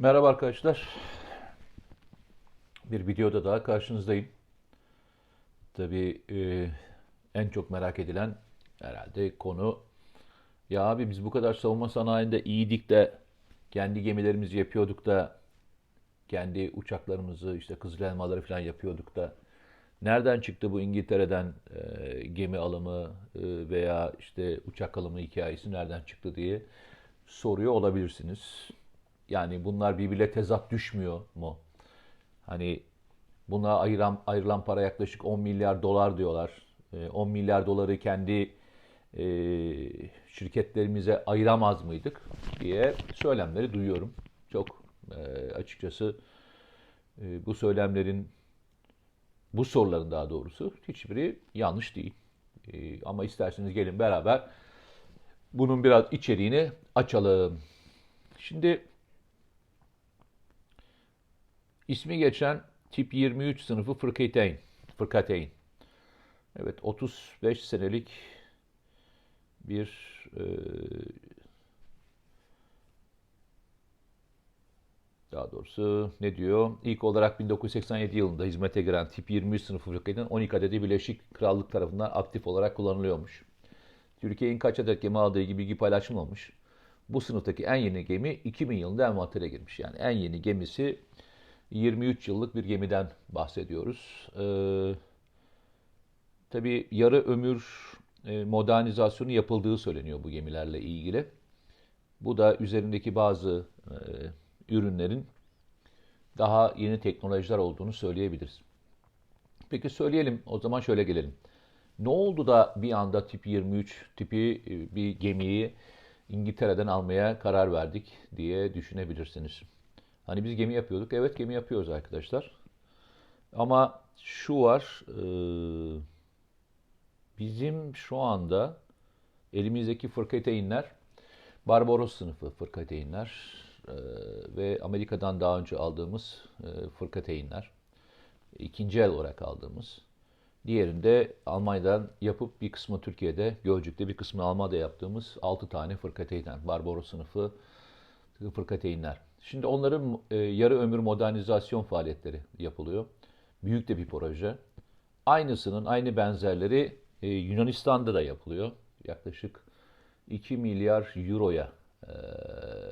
Merhaba arkadaşlar. Bir videoda daha karşınızdayım. Tabii e, en çok merak edilen herhalde konu ya abi biz bu kadar savunma sanayinde iyiydik de kendi gemilerimizi yapıyorduk da kendi uçaklarımızı işte Kızıl Elmaları falan yapıyorduk da nereden çıktı bu İngiltere'den e, gemi alımı e, veya işte uçak alımı hikayesi nereden çıktı diye soruyor olabilirsiniz. Yani bunlar birbirine tezat düşmüyor mu? Hani buna ayıran, ayrılan para yaklaşık 10 milyar dolar diyorlar. E, 10 milyar doları kendi e, şirketlerimize ayıramaz mıydık diye söylemleri duyuyorum. Çok e, açıkçası e, bu söylemlerin, bu soruların daha doğrusu hiçbiri yanlış değil. Ama isterseniz gelin beraber bunun biraz içeriğini açalım. Şimdi ismi geçen tip 23 sınıfı Fırkateyn. Fırkateyn. Evet 35 senelik bir e, daha doğrusu ne diyor? İlk olarak 1987 yılında hizmete giren tip 23 sınıfı Fırkateyn 12 adedi Birleşik Krallık tarafından aktif olarak kullanılıyormuş. Türkiye'nin kaç adet gemi aldığı gibi bilgi paylaşılmamış. Bu sınıftaki en yeni gemi 2000 yılında envantere girmiş. Yani en yeni gemisi 23 yıllık bir gemiden bahsediyoruz. Ee, tabii yarı ömür e, modernizasyonu yapıldığı söyleniyor bu gemilerle ilgili. Bu da üzerindeki bazı e, ürünlerin daha yeni teknolojiler olduğunu söyleyebiliriz. Peki söyleyelim, o zaman şöyle gelelim. Ne oldu da bir anda tip 23 tipi e, bir gemiyi İngiltere'den almaya karar verdik diye düşünebilirsiniz. Hani biz gemi yapıyorduk. Evet gemi yapıyoruz arkadaşlar. Ama şu var. E, bizim şu anda elimizdeki fırkateynler Barbaros sınıfı fırkateynler e, ve Amerika'dan daha önce aldığımız fırkateynler. ikinci el olarak aldığımız. Diğerinde Almanya'dan yapıp bir kısmı Türkiye'de, Gölcük'te bir kısmı Almanya'da yaptığımız 6 tane fırkateynler, Barbaros sınıfı fırkateynler. Şimdi onların e, yarı ömür modernizasyon faaliyetleri yapılıyor. Büyük de bir proje. Aynısının, aynı benzerleri e, Yunanistan'da da yapılıyor. Yaklaşık 2 milyar euroya e,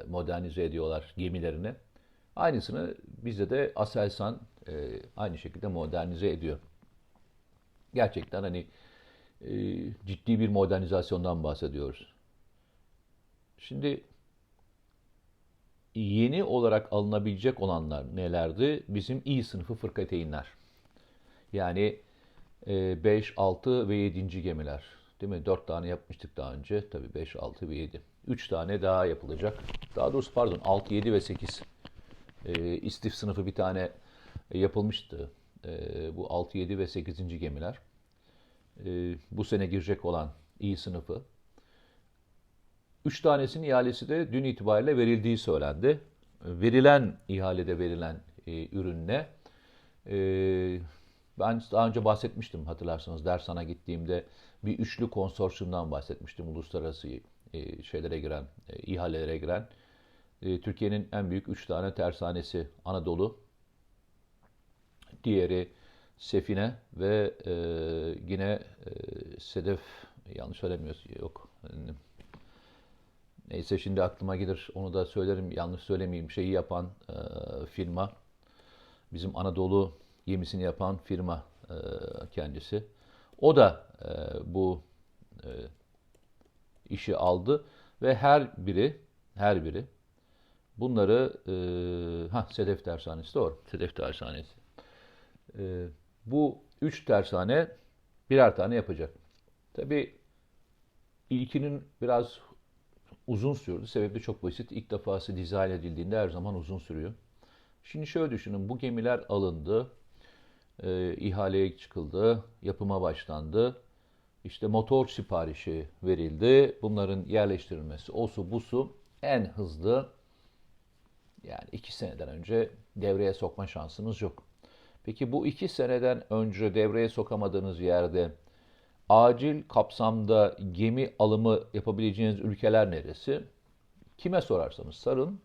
modernize ediyorlar gemilerini. Aynısını bizde de Aselsan e, aynı şekilde modernize ediyor gerçekten hani e, ciddi bir modernizasyondan bahsediyoruz. Şimdi yeni olarak alınabilecek olanlar nelerdi? Bizim iyi sınıfı fırkateynler. Yani 5, 6 ve 7. gemiler. Değil mi? 4 tane yapmıştık daha önce. Tabii 5, 6 ve 7. 3 tane daha yapılacak. Daha doğrusu pardon 6, 7 ve 8. E, istif sınıfı bir tane yapılmıştı. E, bu 6, 7 ve 8. gemiler. E, bu sene girecek olan iyi sınıfı. Üç tanesinin ihalesi de dün itibariyle verildiği söylendi. Verilen ihalede verilen e, ürünle e, ben daha önce bahsetmiştim hatırlarsanız dersana gittiğimde bir üçlü konsorsiyumdan bahsetmiştim. Uluslararası e, şeylere giren, e, ihalelere giren. E, Türkiye'nin en büyük üç tane tersanesi Anadolu, diğeri Sefine ve e, yine e, Sedef yanlış söylemiyoruz yok. Neyse şimdi aklıma gelir onu da söylerim yanlış söylemeyeyim şeyi yapan e, firma bizim Anadolu gemisini yapan firma e, kendisi. O da e, bu e, işi aldı ve her biri her biri bunları e, ha Sedef Dershanesi doğru. Sedef Dershanesi. E, bu üç tersane birer tane yapacak. Tabi ilkinin biraz uzun sürdü. Sebebi çok basit. İlk defası dizayn edildiğinde her zaman uzun sürüyor. Şimdi şöyle düşünün. Bu gemiler alındı. E, ihaleye çıkıldı. Yapıma başlandı. İşte motor siparişi verildi. Bunların yerleştirilmesi, o su bu su en hızlı yani iki seneden önce devreye sokma şansınız yok. Peki bu iki seneden önce devreye sokamadığınız yerde acil kapsamda gemi alımı yapabileceğiniz ülkeler neresi? Kime sorarsanız sarın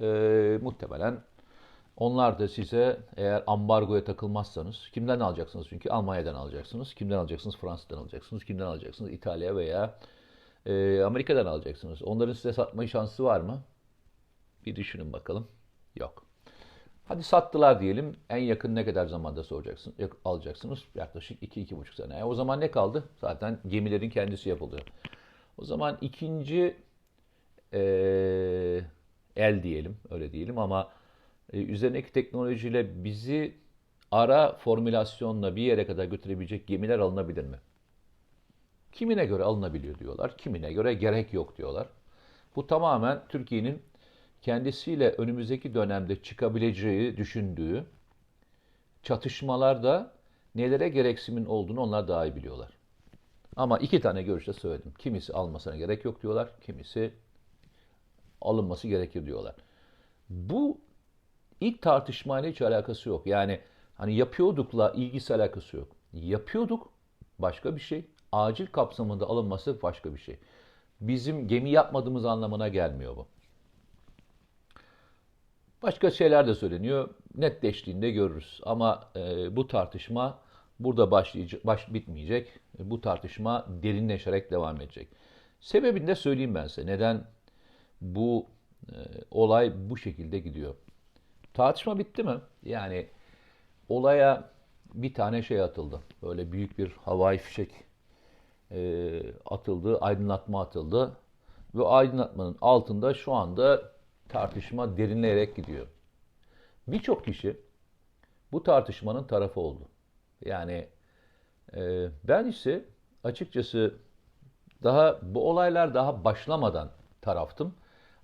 Ee, muhtemelen onlar da size eğer ambargoya takılmazsanız kimden alacaksınız? Çünkü Almanya'dan alacaksınız. Kimden alacaksınız? Fransa'dan alacaksınız. Kimden alacaksınız? İtalya veya e, Amerika'dan alacaksınız. Onların size satma şansı var mı? Bir düşünün bakalım. Yok. Hadi sattılar diyelim. En yakın ne kadar zamanda soracaksın, alacaksınız? Yaklaşık 2-2,5 sene. E, o zaman ne kaldı? Zaten gemilerin kendisi yapılıyor. O zaman ikinci e, el diyelim, öyle diyelim ama e, üzerindeki teknolojiyle bizi ara formülasyonla bir yere kadar götürebilecek gemiler alınabilir mi? Kimine göre alınabiliyor diyorlar, kimine göre gerek yok diyorlar. Bu tamamen Türkiye'nin kendisiyle önümüzdeki dönemde çıkabileceği düşündüğü çatışmalarda nelere gereksimin olduğunu onlar daha iyi biliyorlar. Ama iki tane görüşte söyledim. Kimisi almasına gerek yok diyorlar, kimisi alınması gerekir diyorlar. Bu ilk tartışmayla hiç alakası yok. Yani hani yapıyordukla ilgisi alakası yok. Yapıyorduk başka bir şey. Acil kapsamında alınması başka bir şey. Bizim gemi yapmadığımız anlamına gelmiyor bu. Başka şeyler de söyleniyor. Netleştiğinde görürüz. Ama e, bu tartışma burada başlayacak, baş bitmeyecek. E, Bu tartışma derinleşerek devam edecek. Sebebini de söyleyeyim ben size. Neden bu e, olay bu şekilde gidiyor? Tartışma bitti mi? Yani olaya bir tane şey atıldı. Böyle büyük bir havai fişek e, atıldı, aydınlatma atıldı. Ve aydınlatmanın altında şu anda tartışma derinleyerek gidiyor. Birçok kişi bu tartışmanın tarafı oldu. Yani e, ben ise açıkçası daha bu olaylar daha başlamadan taraftım.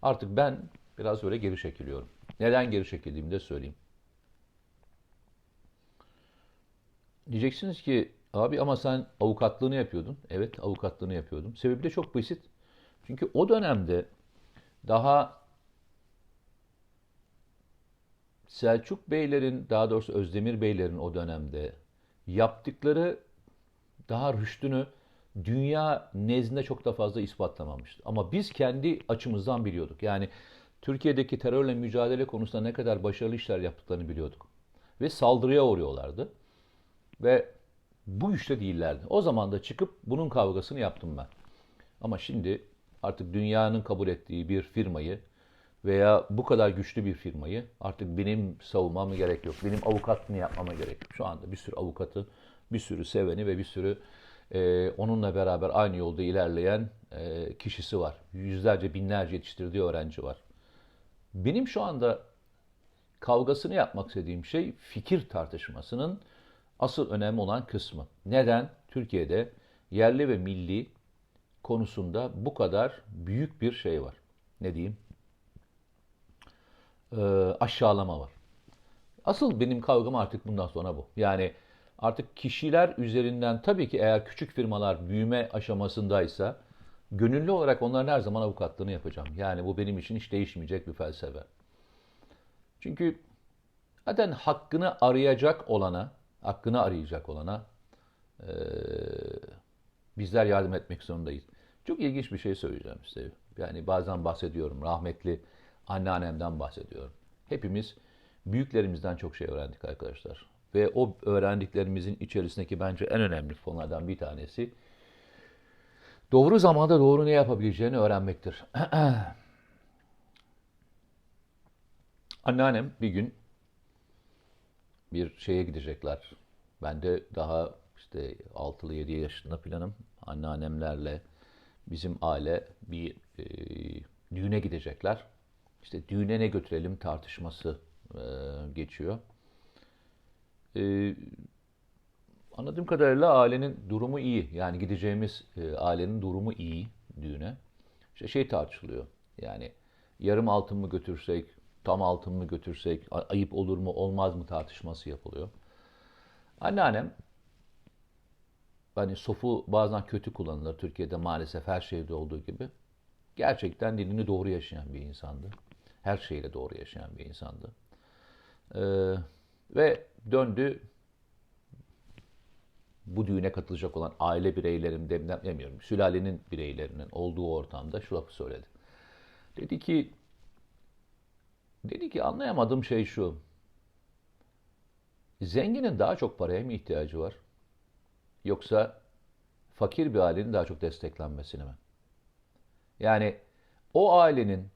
Artık ben biraz öyle geri çekiliyorum. Neden geri çekildiğimi de söyleyeyim. Diyeceksiniz ki abi ama sen avukatlığını yapıyordun. Evet avukatlığını yapıyordum. Sebebi de çok basit. Çünkü o dönemde daha Selçuk Beylerin, daha doğrusu Özdemir Beylerin o dönemde yaptıkları daha rüştünü dünya nezdinde çok da fazla ispatlamamıştı. Ama biz kendi açımızdan biliyorduk. Yani Türkiye'deki terörle mücadele konusunda ne kadar başarılı işler yaptıklarını biliyorduk. Ve saldırıya uğruyorlardı. Ve bu işte değillerdi. O zaman da çıkıp bunun kavgasını yaptım ben. Ama şimdi artık dünyanın kabul ettiği bir firmayı veya bu kadar güçlü bir firmayı artık benim savunmam gerek yok. Benim avukatlığını yapmama gerek yok. Şu anda bir sürü avukatı, bir sürü seveni ve bir sürü e, onunla beraber aynı yolda ilerleyen e, kişisi var. Yüzlerce, binlerce yetiştirdiği öğrenci var. Benim şu anda kavgasını yapmak istediğim şey fikir tartışmasının asıl önemli olan kısmı. Neden Türkiye'de yerli ve milli konusunda bu kadar büyük bir şey var? Ne diyeyim? Ee, aşağılama var. Asıl benim kavgam artık bundan sonra bu. Yani artık kişiler üzerinden tabii ki eğer küçük firmalar büyüme aşamasındaysa gönüllü olarak onların her zaman avukatlığını yapacağım. Yani bu benim için hiç değişmeyecek bir felsefe. Çünkü zaten hakkını arayacak olana, hakkını arayacak olana eee, bizler yardım etmek zorundayız. Çok ilginç bir şey söyleyeceğim size. Yani bazen bahsediyorum, rahmetli anneannemden bahsediyorum. Hepimiz büyüklerimizden çok şey öğrendik arkadaşlar. Ve o öğrendiklerimizin içerisindeki bence en önemli konulardan bir tanesi doğru zamanda doğru ne yapabileceğini öğrenmektir. Anneannem bir gün bir şeye gidecekler. Ben de daha işte 6'lı 7 yaşında planım. Anneannemlerle bizim aile bir e, düğüne gidecekler. İşte düğüne ne götürelim tartışması e, geçiyor. E, anladığım kadarıyla ailenin durumu iyi. Yani gideceğimiz e, ailenin durumu iyi düğüne. İşte şey tartışılıyor. Yani yarım altın mı götürsek, tam altın mı götürsek, ayıp olur mu olmaz mı tartışması yapılıyor. Anneannem hani sofu bazen kötü kullanılır Türkiye'de maalesef her şeyde olduğu gibi. Gerçekten dilini doğru yaşayan bir insandı. Her şeyle doğru yaşayan bir insandı. Ee, ve döndü bu düğüne katılacak olan aile bireylerim demiyorum. Sülalenin bireylerinin olduğu ortamda şu lafı söyledi. Dedi ki Dedi ki anlayamadığım şey şu. Zenginin daha çok paraya mı ihtiyacı var? Yoksa fakir bir ailenin daha çok desteklenmesine mi? Yani o ailenin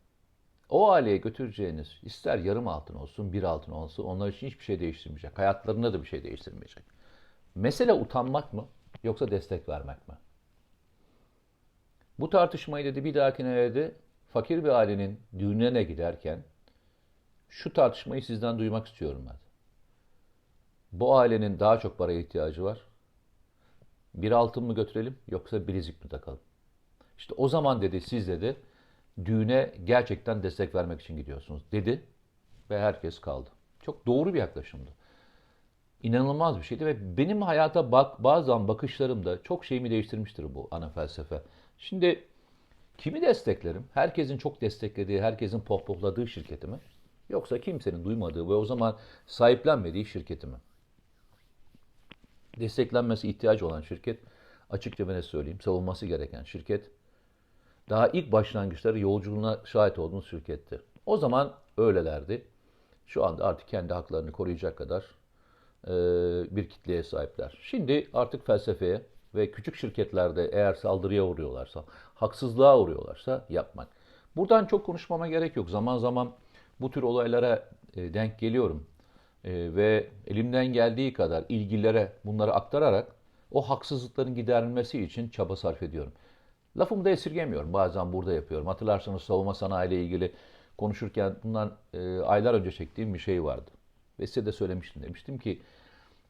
o aileye götüreceğiniz ister yarım altın olsun, bir altın olsun onlar için hiçbir şey değiştirmeyecek. Hayatlarında da bir şey değiştirmeyecek. Mesele utanmak mı yoksa destek vermek mi? Bu tartışmayı dedi bir dahakine dedi fakir bir ailenin düğününe giderken şu tartışmayı sizden duymak istiyorum ben. Bu ailenin daha çok paraya ihtiyacı var. Bir altın mı götürelim yoksa bilezik mi takalım? İşte o zaman dedi siz dedi düğüne gerçekten destek vermek için gidiyorsunuz dedi ve herkes kaldı. Çok doğru bir yaklaşımdı. İnanılmaz bir şeydi ve benim hayata bak bazen bakışlarımda çok şeyimi değiştirmiştir bu ana felsefe. Şimdi kimi desteklerim? Herkesin çok desteklediği, herkesin pohpohladığı şirketi mi? Yoksa kimsenin duymadığı ve o zaman sahiplenmediği şirketi mi? Desteklenmesi ihtiyacı olan şirket, açıkça ben söyleyeyim, savunması gereken şirket, daha ilk başlangıçları yolculuğuna şahit olduğumuz şirketti. O zaman öylelerdi. Şu anda artık kendi haklarını koruyacak kadar e, bir kitleye sahipler. Şimdi artık felsefeye ve küçük şirketlerde eğer saldırıya uğruyorlarsa, haksızlığa uğruyorlarsa yapmak. Buradan çok konuşmama gerek yok. Zaman zaman bu tür olaylara e, denk geliyorum. E, ve elimden geldiği kadar ilgililere bunları aktararak o haksızlıkların giderilmesi için çaba sarf ediyorum. Lafımı da esirgemiyorum. Bazen burada yapıyorum. Hatırlarsanız savunma sanayi ile ilgili konuşurken bundan e, aylar önce çektiğim bir şey vardı. Ve size de söylemiştim. Demiştim ki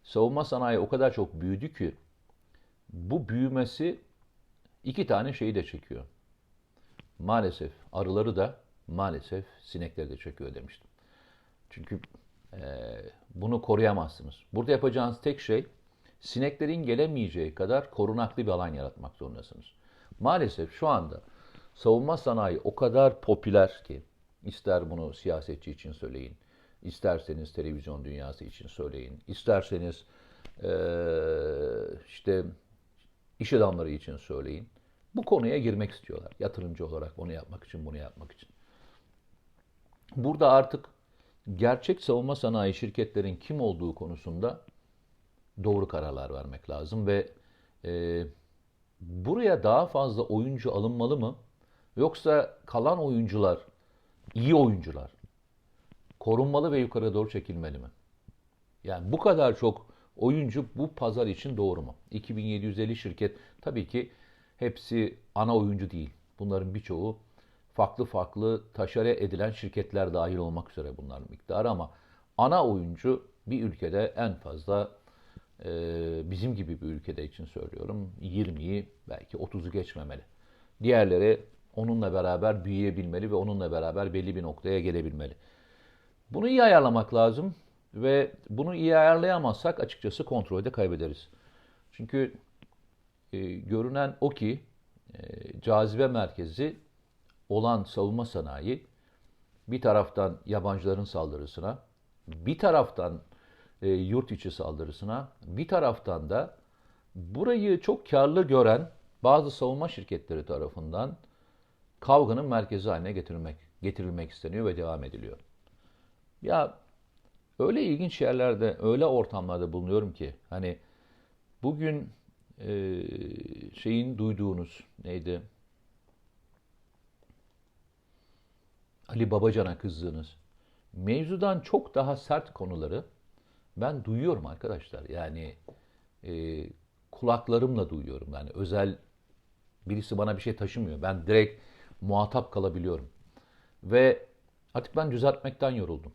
savunma sanayi o kadar çok büyüdü ki bu büyümesi iki tane şeyi de çekiyor. Maalesef arıları da maalesef sinekleri de çekiyor demiştim. Çünkü e, bunu koruyamazsınız. Burada yapacağınız tek şey sineklerin gelemeyeceği kadar korunaklı bir alan yaratmak zorundasınız. Maalesef şu anda savunma sanayi o kadar popüler ki ister bunu siyasetçi için söyleyin, isterseniz televizyon dünyası için söyleyin, isterseniz e, işte iş adamları için söyleyin. Bu konuya girmek istiyorlar. Yatırımcı olarak onu yapmak için, bunu yapmak için. Burada artık gerçek savunma sanayi şirketlerin kim olduğu konusunda doğru kararlar vermek lazım ve e, buraya daha fazla oyuncu alınmalı mı? Yoksa kalan oyuncular, iyi oyuncular korunmalı ve yukarı doğru çekilmeli mi? Yani bu kadar çok oyuncu bu pazar için doğru mu? 2750 şirket tabii ki hepsi ana oyuncu değil. Bunların birçoğu farklı farklı taşere edilen şirketler dahil olmak üzere bunların miktarı ama ana oyuncu bir ülkede en fazla bizim gibi bir ülkede için söylüyorum 20'yi belki 30'u geçmemeli. Diğerleri onunla beraber büyüyebilmeli ve onunla beraber belli bir noktaya gelebilmeli. Bunu iyi ayarlamak lazım ve bunu iyi ayarlayamazsak açıkçası kontrolde kaybederiz. Çünkü e, görünen o ki e, cazibe merkezi olan savunma sanayi bir taraftan yabancıların saldırısına, bir taraftan e, yurt içi saldırısına, bir taraftan da burayı çok karlı gören bazı savunma şirketleri tarafından kavganın merkezi haline getirilmek, getirilmek isteniyor ve devam ediliyor. Ya öyle ilginç yerlerde, öyle ortamlarda bulunuyorum ki hani bugün e, şeyin duyduğunuz neydi? Ali Babacan'a kızdığınız mevzudan çok daha sert konuları ben duyuyorum arkadaşlar. Yani e, kulaklarımla duyuyorum. Yani özel birisi bana bir şey taşımıyor. Ben direkt muhatap kalabiliyorum. Ve artık ben düzeltmekten yoruldum.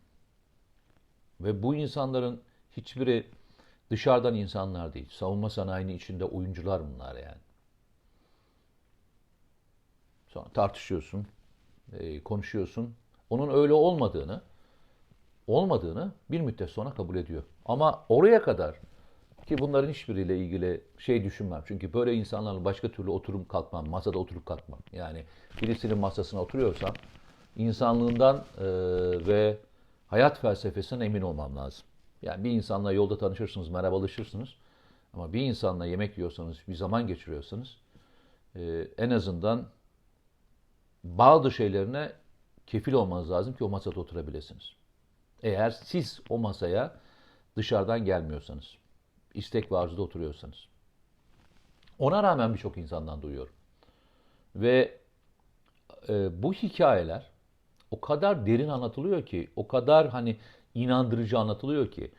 Ve bu insanların hiçbiri dışarıdan insanlar değil. Savunma sanayinin içinde oyuncular bunlar yani. Sonra tartışıyorsun, e, konuşuyorsun. Onun öyle olmadığını, olmadığını bir müddet sonra kabul ediyor. Ama oraya kadar ki bunların hiçbiriyle ilgili şey düşünmem. Çünkü böyle insanlarla başka türlü oturum kalkmam, masada oturup kalkmam. Yani birisinin masasına oturuyorsam insanlığından e, ve hayat felsefesinden emin olmam lazım. Yani bir insanla yolda tanışırsınız, merhabalaşırsınız. Ama bir insanla yemek yiyorsanız, bir zaman geçiriyorsanız e, en azından bazı şeylerine kefil olmanız lazım ki o masada oturabilirsiniz. Eğer siz o masaya dışarıdan gelmiyorsanız, istek ve arzuda oturuyorsanız. Ona rağmen birçok insandan duyuyorum. Ve e, bu hikayeler o kadar derin anlatılıyor ki, o kadar hani inandırıcı anlatılıyor ki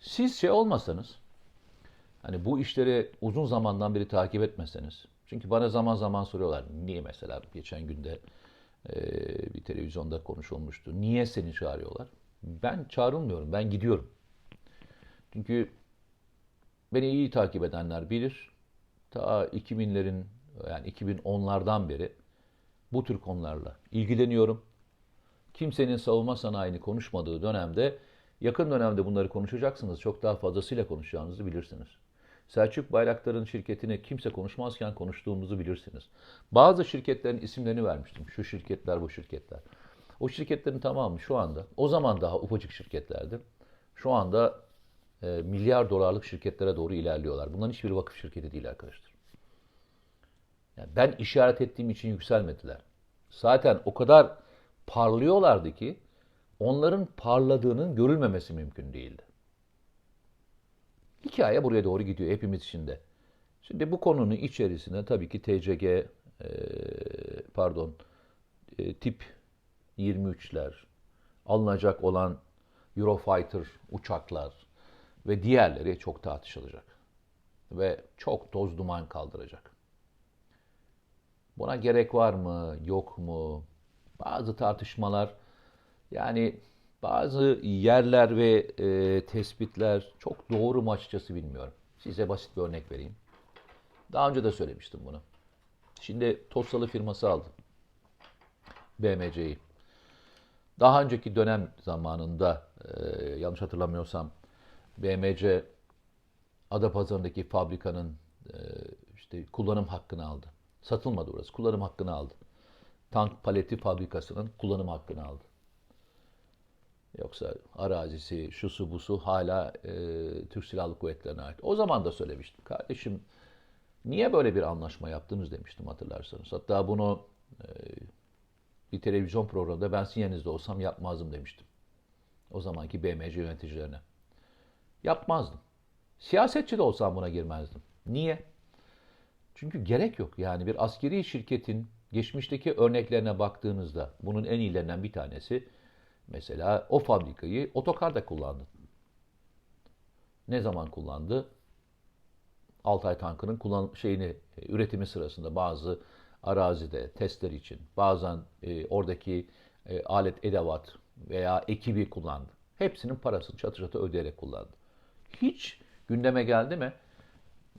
siz şey olmasanız, hani bu işleri uzun zamandan beri takip etmeseniz, çünkü bana zaman zaman soruyorlar, niye mesela geçen günde e, bir televizyonda konuşulmuştu, niye seni çağırıyorlar? Ben çağrılmıyorum, ben gidiyorum. Çünkü beni iyi takip edenler bilir, ta 2000'lerin yani 2010'lardan beri bu tür konularla ilgileniyorum. Kimsenin savunma sanayini konuşmadığı dönemde yakın dönemde bunları konuşacaksınız. Çok daha fazlasıyla konuşacağınızı bilirsiniz. Selçuk Bayraktar'ın şirketini kimse konuşmazken konuştuğumuzu bilirsiniz. Bazı şirketlerin isimlerini vermiştim. Şu şirketler, bu şirketler. O şirketlerin tamamı şu anda, o zaman daha ufacık şirketlerdi. Şu anda e, milyar dolarlık şirketlere doğru ilerliyorlar. Bunların hiçbiri vakıf şirketi değil arkadaşlar. Yani ben işaret ettiğim için yükselmediler. Zaten o kadar parlıyorlardı ki onların parladığının görülmemesi mümkün değildi. Hikaye buraya doğru gidiyor hepimiz için de. Şimdi bu konunun içerisine tabii ki TCG, e, pardon, e, tip 23'ler, alınacak olan Eurofighter uçaklar ve diğerleri çok tartışılacak. Ve çok toz duman kaldıracak. Buna gerek var mı, yok mu? Bazı tartışmalar yani bazı yerler ve e, tespitler çok doğru mu açıkçası bilmiyorum. Size basit bir örnek vereyim. Daha önce de söylemiştim bunu. Şimdi Tosyalı firması aldı. BMC'yi. Daha önceki dönem zamanında e, yanlış hatırlamıyorsam BMC Adapazarı'ndaki fabrikanın e, işte kullanım hakkını aldı. Satılmadı orası. Kullanım hakkını aldı. Tank paleti fabrikasının kullanım hakkını aldı. Yoksa arazisi, şusu busu hala e, Türk Silahlı Kuvvetleri'ne ait. O zaman da söylemiştim. Kardeşim niye böyle bir anlaşma yaptınız demiştim hatırlarsanız. Hatta bunu e, bir televizyon programında ben sizin yerinizde olsam yapmazdım demiştim. O zamanki BMC yöneticilerine. Yapmazdım. Siyasetçi de olsam buna girmezdim. Niye? Çünkü gerek yok. Yani bir askeri şirketin geçmişteki örneklerine baktığınızda bunun en iyilerinden bir tanesi mesela o fabrikayı otokarda kullandı. Ne zaman kullandı? Altay tankının kullan şeyini üretimi sırasında bazı arazide testler için bazen e, oradaki e, alet edevat veya ekibi kullandı. Hepsinin parasını çatı çatı ödeyerek kullandı. Hiç gündeme geldi mi?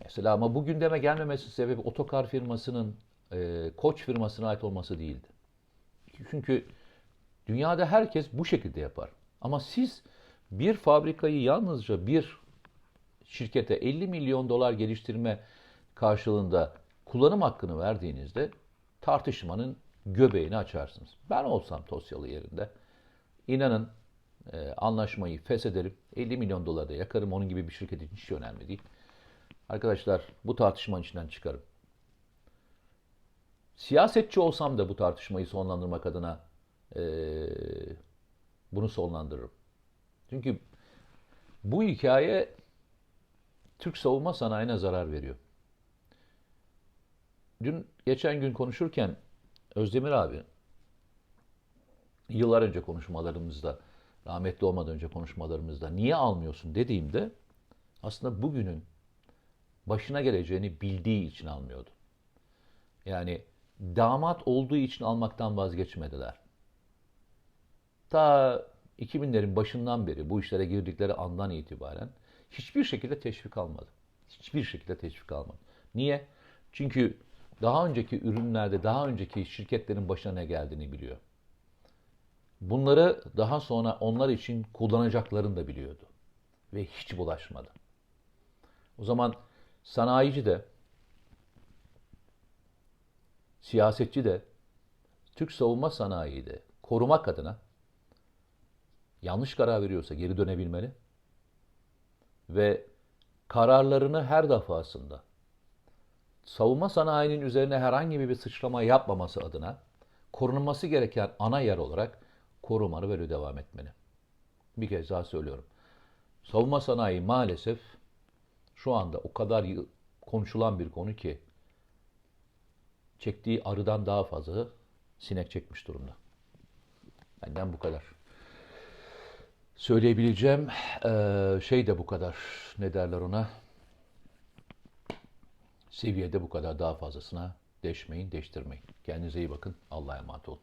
Mesela ama bu gündeme gelmemesi sebebi otokar firmasının e, koç firmasına ait olması değildi. Çünkü dünyada herkes bu şekilde yapar. Ama siz bir fabrikayı yalnızca bir şirkete 50 milyon dolar geliştirme karşılığında kullanım hakkını verdiğinizde tartışmanın göbeğini açarsınız. Ben olsam Tosyalı yerinde inanın e, anlaşmayı feshederim. 50 milyon dolar da yakarım. Onun gibi bir şirket için hiç önemli değil. Arkadaşlar bu tartışmanın içinden çıkarım. Siyasetçi olsam da bu tartışmayı sonlandırmak adına e, bunu sonlandırırım. Çünkü bu hikaye Türk savunma sanayine zarar veriyor. Dün geçen gün konuşurken Özdemir abi yıllar önce konuşmalarımızda rahmetli olmadan önce konuşmalarımızda niye almıyorsun dediğimde aslında bugünün başına geleceğini bildiği için almıyordu. Yani damat olduğu için almaktan vazgeçmediler. Ta 2000'lerin başından beri bu işlere girdikleri andan itibaren hiçbir şekilde teşvik almadı. Hiçbir şekilde teşvik almadı. Niye? Çünkü daha önceki ürünlerde, daha önceki şirketlerin başına ne geldiğini biliyor. Bunları daha sonra onlar için kullanacaklarını da biliyordu. Ve hiç bulaşmadı. O zaman sanayici de, siyasetçi de, Türk savunma sanayiyi de korumak adına yanlış karar veriyorsa geri dönebilmeli ve kararlarını her defasında savunma sanayinin üzerine herhangi bir sıçrama yapmaması adına korunması gereken ana yer olarak korumalı böyle devam etmeli. Bir kez daha söylüyorum. Savunma sanayi maalesef şu anda o kadar konuşulan bir konu ki çektiği arıdan daha fazla sinek çekmiş durumda. Benden bu kadar. Söyleyebileceğim şey de bu kadar. Ne derler ona? Seviyede bu kadar daha fazlasına deşmeyin, deştirmeyin. Kendinize iyi bakın. Allah'a emanet olun.